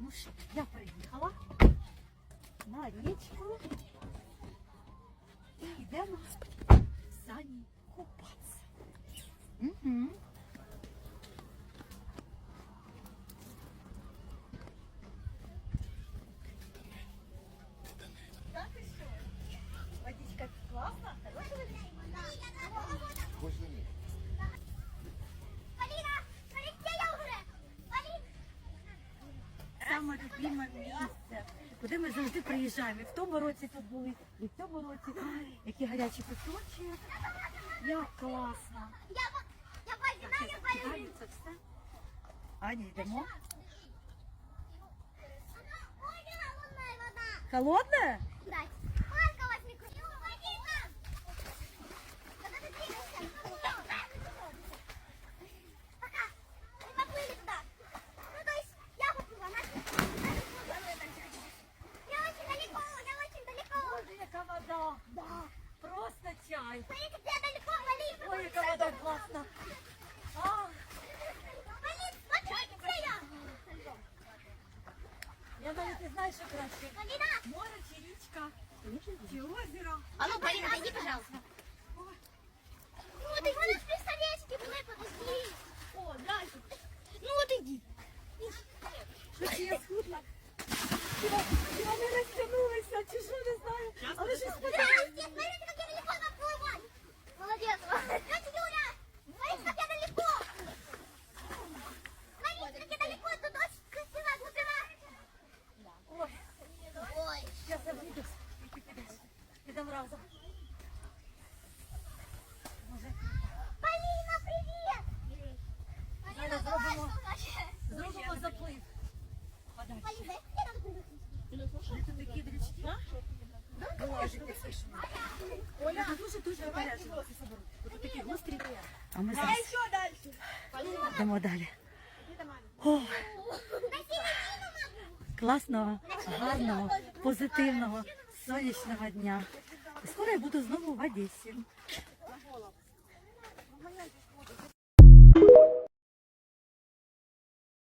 Ну що, я приїхала на річку і йдемо в сані купатися. Угу. Любиме місце, куди ми завжди приїжджаємо. І в тому році тут були, і в цьому році. Які гарячі кусочки. Як класно. Полин. Кидається все. Ані, йдемо. Ой, Да, да. Просто чай. Ой, яка вода класна. А. Я даже не знаю, що краще. Море чи річка, озеро. А ну, Полина, йди, пожалуйста. Ну, вот иди. ж пістолетики були, подожди. О, дальше. Ну, от іди. Разом. Може, Полина. Зараз зробимо, зробимо заплив. Полина, я там ми. Оля, дуже-дуже обережно. Тут такі гострі. А ми зараз йдемо далі. О, класного, гарного, позитивного, сонячного дня. Скоро я буду знову в Одесі.